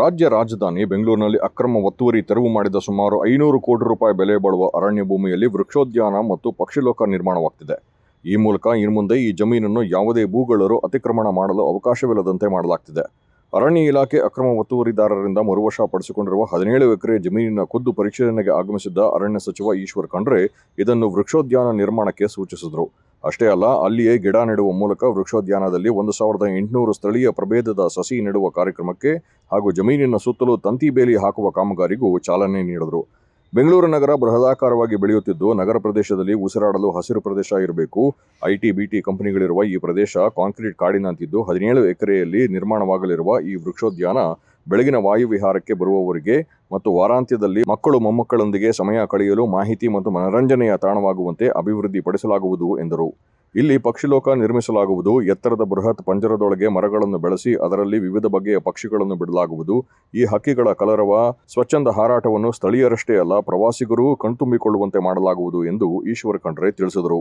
ರಾಜ್ಯ ರಾಜಧಾನಿ ಬೆಂಗಳೂರಿನಲ್ಲಿ ಅಕ್ರಮ ಒತ್ತುವರಿ ತೆರವು ಮಾಡಿದ ಸುಮಾರು ಐನೂರು ಕೋಟಿ ರೂಪಾಯಿ ಬೆಲೆ ಬಾಳುವ ಅರಣ್ಯ ಭೂಮಿಯಲ್ಲಿ ವೃಕ್ಷೋದ್ಯಾನ ಮತ್ತು ಪಕ್ಷಿಲೋಕ ನಿರ್ಮಾಣವಾಗ್ತಿದೆ. ಈ ಮೂಲಕ ಇನ್ನು ಮುಂದೆ ಈ ಜಮೀನನ್ನು ಯಾವುದೇ ಭೂಗಳರು ಅತಿಕ್ರಮಣ ಮಾಡಲು ಅವಕಾಶವಿಲ್ಲದಂತೆ ಮಾಡಲಾಗ್ತಿದೆ. ಅರಣ್ಯ ಇಲಾಖೆ ಅಕ್ರಮ ಒತ್ತುವರಿದಾರರಿಂದ ಮರುವಶ ಪಡಿಸಿಕೊಂಡಿರುವ ಹದಿನೇಳು ಎಕರೆ ಜಮೀನಿನ ಖುದ್ದು ಪರಿಶೀಲನೆಗೆ ಆಗಮಿಸಿದ್ದ ಅರಣ್ಯ ಸಚಿವ ಈಶ್ವರ್ ಖಂಡ್ರೆ ಇದನ್ನು ವೃಕ್ಷೋದ್ಯಾನ ನಿರ್ಮಾಣಕ್ಕೆ ಸೂಚಿಸಿದರು. ಅಷ್ಟೇ ಅಲ್ಲ, ಅಲ್ಲಿಯೇ ಗಿಡ ನೆಡುವ ಮೂಲಕ ವೃಕ್ಷೋದ್ಯಾನದಲ್ಲಿ ಒಂದು ಸಾವಿರದ ಎಂಟುನೂರು ಸ್ಥಳೀಯ ಪ್ರಭೇದದ ಸಸಿ ನೆಡುವ ಕಾರ್ಯಕ್ರಮಕ್ಕೆ ಹಾಗೂ ಜಮೀನಿನ ಸುತ್ತಲೂ ತಂತಿ ಬೇಲಿ ಹಾಕುವ ಕಾಮಗಾರಿಗೂ ಚಾಲನೆ ನೀಡಿದರು. ಬೆಂಗಳೂರು ನಗರ ಬೃಹದಾಕಾರವಾಗಿ ಬೆಳೆಯುತ್ತಿದ್ದು, ನಗರ ಪ್ರದೇಶದಲ್ಲಿ ಉಸಿರಾಡಲು ಹಸಿರು ಪ್ರದೇಶ ಇರಬೇಕು. ಐಟಿ, ಬಿಟಿ ಕಂಪನಿಗಳಿರುವ ಈ ಪ್ರದೇಶ ಕಾಂಕ್ರೀಟ್ ಕಾಡಿನಂತಿದ್ದು, ಹದಿನೇಳು ಎಕರೆಯಲ್ಲಿ ನಿರ್ಮಾಣವಾಗಲಿರುವ ಈ ವೃಕ್ಷೋದ್ಯಾನ ಬೆಳಗಿನ ವಾಯುವಿಹಾರಕ್ಕೆ ಬರುವವರಿಗೆ ಮತ್ತು ವಾರಾಂತ್ಯದಲ್ಲಿ ಮಕ್ಕಳು ಮೊಮ್ಮಕ್ಕಳೊಂದಿಗೆ ಸಮಯ ಕಳೆಯಲು ಮಾಹಿತಿ ಮತ್ತು ಮನರಂಜನೆಯ ತಾಣವಾಗುವಂತೆ ಅಭಿವೃದ್ಧಿಪಡಿಸಲಾಗುವುದು ಎಂದರು. ಇಲ್ಲಿ ಪಕ್ಷಿಲೋಕ ನಿರ್ಮಿಸಲಾಗುವುದು. ಎತ್ತರದ ಬೃಹತ್ ಪಂಜರದೊಳಗೆ ಮರಗಳನ್ನು ಬೆಳೆಸಿ, ಅದರಲ್ಲಿ ವಿವಿಧ ಬಗೆಯ ಪಕ್ಷಿಗಳನ್ನು ಬಿಡಲಾಗುವುದು. ಈ ಹಕ್ಕಿಗಳ ಕಲರವ, ಸ್ವಚ್ಛಂದ ಹಾರಾಟವನ್ನು ಸ್ಥಳೀಯರಷ್ಟೇ ಅಲ್ಲ, ಪ್ರವಾಸಿಗರೂ ಕಣ್ತುಂಬಿಕೊಳ್ಳುವಂತೆ ಮಾಡಲಾಗುವುದು ಎಂದು ಈಶ್ವರ ಖಂಡ್ರೆ ತಿಳಿಸಿದರು.